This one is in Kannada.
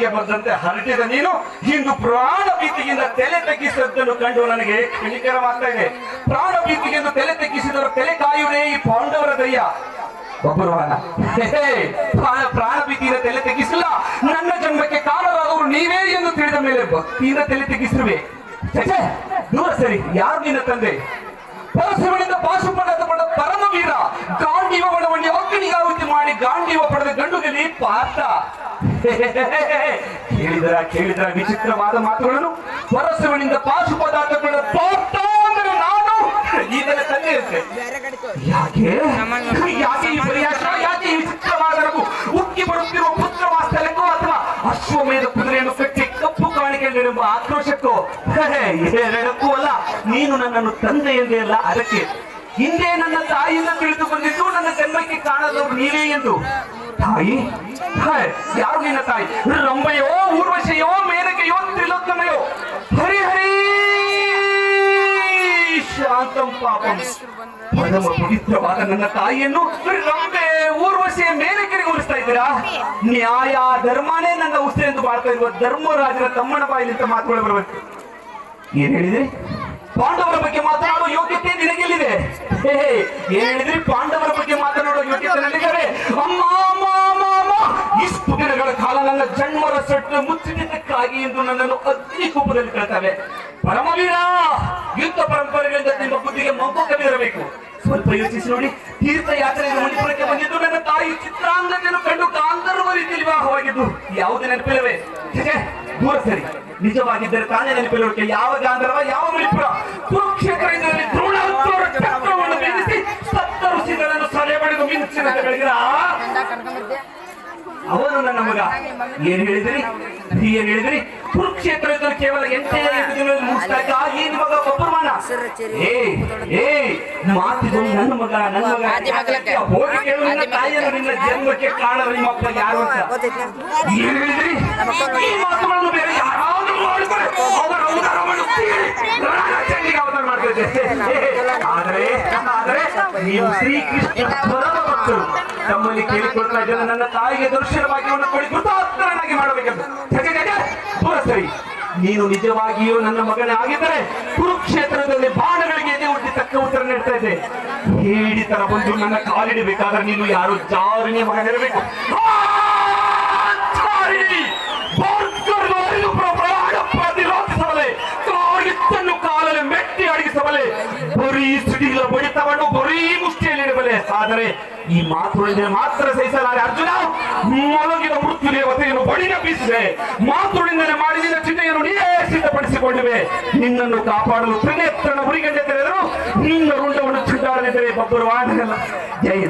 ಬಾಯಿಗೆ ಬಂದಂತೆ ಹರಟಿದ ನೀನು ಇಂದು ಪ್ರಾಣ ಭೀತಿಯಿಂದ ತಲೆ ತಗ್ಗಿಸಿದ್ದನ್ನು ಕಂಡು ನನಗೆ ಕಣಿಕರವಾಗ್ತಾ ಇದೆ ಪ್ರಾಣ ಭೀತಿಗೆಂದು ತಲೆ ತಗ್ಗಿಸಿದವರ ತಲೆ ಕಾಯುವುದೇ ಈ ಪಾಂಡವರ ದಯ್ಯ ಒಬ್ಬರು ಪ್ರಾಣ ಭೀತಿಯಿಂದ ತಲೆ ತೆಗಿಸಿಲ್ಲ ನನ್ನ ಜನ್ಮಕ್ಕೆ ಕಾರಣರಾದವರು ನೀವೇ ಎಂದು ತಿಳಿದ ಮೇಲೆ ಭಕ್ತಿಯಿಂದ ತಲೆ ತೆಗಿಸಿರುವೆ ದೂರ ಸರಿ. ಯಾರು ನಿನ್ನ ತಂದೆ? ಪರಶಿವನಿಂದ ಪಾಶುಪಡ ಪಡೆದ ಪರಮವೀರ. ಗಾಂಡೀವ ಬಡವಣ್ಣಿ ಅಗ್ನಿಗಾಹುತಿ ಮಾಡಿ ಗಾಂಡೀವ ಪಡೆದ ಗಂಡುಗಲಿ ಪಾರ್ಥ. ಕೇಳಿದರ ಕೇಳಿದರ ವಿಚಿತ್ರವಾದ ಮಾತುಗಳನ್ನು ಪರಶಿವನಿಂದ ಪಾಶು ಪದಾರ್ಥಗಳನ್ನು ನಾನು ಈಗಲೇ ತಂದೆ ಇರುತ್ತೆ ಯಾಕೆ? ಯಾಕೆ ಈ ಪರಿಹಾಸ ಯಾಕೆ ಈ ವಿಚಿತ್ರವಾದ ಉಕ್ಕಿ ಬರುತ್ತಿರುವ ಪುತ್ರ ವಾಸ್ತವ್ಯಕ್ಕೋ ಅಥವಾ ಅಶ್ವಮೇಧ ಕುದುರೆಯನ್ನು ಕಟ್ಟಿ ಕಪ್ಪು ಕಾಣಿಕೆ ನೀಡುವ ಆಕ್ರೋಶಕ್ಕೋ ಎರಡಕ್ಕೂ ಅಲ್ಲ, ನೀನು ನನ್ನನ್ನು ತಂದೆ ಎಂದೇ ಅಲ್ಲ, ಅದಕ್ಕೆ ಹಿಂದೆ ನನ್ನ ತಾಯಿಯಿಂದ ತಿಳಿದು ಬಂದಿದ್ದು ನನ್ನ ಜನ್ಮಕ್ಕೆ ಕಾಣದವರು ನೀವೇ ಎಂದು. ತಾಯಿ ಯಾರು ನಿನ್ನ ತಾಯಿ? ರಂಬೆಯೋ ಊರ್ವಶೆಯೋ, ಮೇನಕೆಯೋ ತ್ರಿಲೋತ್ತಮೆಯೋ ಹರಿ ಹರಿ ಶಾಂತಂ ಪಾಪಂ. ಪರಮ ಪವಿತ್ರವಾದ ನನ್ನ ತಾಯಿಯನ್ನು ರಂಬೆ ಊರ್ವಶಿಯ ಮೇಲಕ್ಕೆ ಹೋಲಿಸ್ತಾ ಇದ್ದೀರಾ? ನ್ಯಾಯ, ಧರ್ಮನೇ ನನ್ನ ಉಸ್ತೆ ಎಂದು ಮಾಡ್ತಾ ಇರುವ ಧರ್ಮರಾಜನ ತಮ್ಮನ ಬಾಯಿಲಿಂದ ಮಾತುಗಳು ಬರಬೇಕು ಏನ್ ಹೇಳಿದೆ? ಪಾಂಡವರ ಬಗ್ಗೆ ಮಾತನಾಡುವ ಯೋಗ್ಯತೆ ನಿನಗೆಲ್ಲಿದೆ. ಹೇಳಿದ್ರಿ ಪಾಂಡವರ ಬಗ್ಗೆ ಮಾತನಾಡುವ ಅಮ್ಮ ಇಷ್ಟು ದಿನಗಳ ಕಾಲ ನನ್ನ ಜನ್ಮರ ಸಟ್ಟು ಮುಚ್ಚಿದ್ದಕ್ಕಾಗಿ ಎಂದು ನನ್ನನ್ನು ಅಗ್ನಿ ಕೂಪದಲ್ಲಿ ಕೇಳ್ತವೆ ಪರಮವೀರ, ಯುದ್ಧ ಪರಂಪರೆಗಳಿಂದ ನಿಮ್ಮ ಬುದ್ಧಿಗೆ ಮಬ್ಬು ಸ್ವಲ್ಪ ಯೋಚಿಸಿ ನೋಡಿ. ತೀರ್ಥಯಾತ್ರೆಯಿಂದ ಮಣಿಪುರಕ್ಕೆ ಬಂದಿದ್ದು ನನ್ನ ತಾಯಿ ಚಿತ್ರಾಂಗತೆಯನ್ನು ಕಂಡು ಕಾಂಧರ್ವ ರೀತಿಯಲ್ಲಿ ವಿವಾಹವಾಗಿದ್ದು ಯಾವುದೇ ನೆನಪಿಲ್ಲವೇ? ದೂರ ಸರಿ. ನಿಜವಾಗಿದ್ದರೆ ತಾನೇ ನೆನಪಿಲ್ಲೋಕೆ ಯಾವ ಗಾಂಧರ್ವ ಯಾವ ಮಣಿಪುರ? ಕುರುಕ್ಷೇತ್ರ ದ್ರೋಣಾಚಾರ್ಯ ಅವನು ನನ್ನ ಮಗ. ಏನ್ ಹೇಳಿದ್ರಿ? ಏನ್ ಹೇಳಿದ್ರಿ? ಕುರುಕ್ಷೇತ್ರದಲ್ಲಿ ಕೇವಲ ಎಂಟೇ ದಿನದಲ್ಲಿ ಮುಗಿಸ್ತಾ ಇದ್ದ ಈ ನಿಮಗ ಒಬ್ಬರವನ ಏ ಏ ಮಾತಿದು ನನ್ನ ಮಗ ನನ್ನ ಮಗ. ಹೋಗಿ ಕೇಳು ನಿನ್ನ ತಾಯಿಯನ್ನು ನಿನ್ನ ಜನ್ಮಕ್ಕೆ ಕಾಣಲು ನಿಮ್ಮಪ್ಪ ಯಾರು ಅಂತ. ಏನ್ ಹೇಳಿದ್ರಿ? ಈ ಮಾತುಗಳನ್ನು ಬೇರೆ ಯಾರಾದ್ರೂ ಮಾಡಿದರೆ ಅವರ ಚೆಂಡಿಗೆ ಅವತಾರ ಆದರೆ ನೀವು ಶ್ರೀಕೃಷ್ಣ ಪರಮ ಮಕ್ಕಳು ತಮ್ಮಲ್ಲಿ ಕೇಳಿಕೊಳ್ತಾ ಇದ್ದೇನೆ. ನನ್ನ ತಾಯಿಗೆ ಕೊಡಿ, ಕೃತಾರ್ಥನಾಗಿ ಮಾಡಬೇಕೆಂದು. ಸರಿ. ನೀನು ನಿಜವಾಗಿಯೂ ನನ್ನ ಮಗನೇ ಆಗಿದ್ದರೆ ಕುರುಕ್ಷೇತ್ರದಲ್ಲಿ ಬಾಣಗಳಿಗೆ ಎದೆ ಹುಟ್ಟಿ ತಕ್ಕ ಉತ್ತರ ನೀಡ್ತಾ ಇದ್ದೆ. ಹೇಳಿ ತರ ಬಂದು ನನ್ನ ಕಾಲಿಡಬೇಕಾದ್ರೆ ನೀನು ಯಾರು? ಜಾರಿನೇ ಮಗನಿರಬೇಕು ಪ್ರತಿರೋಧಿಸಬಲೆ ಕಾಲಲ್ಲಿ ಮೆಟ್ಟಿ ಅಡಗಿಸಬಲೆ ಬರೀ ಸಿಡಿಲ ಬಡಿ ಆದರೆ ಈ ಮಾತುಳಿದ್ರೆ ಮಾತ್ರ ಸಹಿಸಲಾರೆ. ಅರ್ಜುನ ಮಲಗಿದ ಮೃತ್ಯು ದೇವತೆಯನ್ನು ಬಡಿನ ಬೀಸಿದೆ. ಮಾತುಳಿಂದಲೇ ಮಾಡಿದ ಚಿಹ್ನೆಯನ್ನು ನೀವೇ ಸಿದ್ಧಪಡಿಸಿಕೊಂಡಿವೆ. ನಿನ್ನನ್ನು ಕಾಪಾಡಲು ತ್ರಿನೇತ್ರನ ಉರಿಗಂಡೆ ತೆರೆದರು. ನಿನ್ನ ರುಂಡವನ್ನು ಚಿಂತಾಡಲಿದ್ದರೆ ಬಬ್ಬರು ವಾಹನ ಜಯ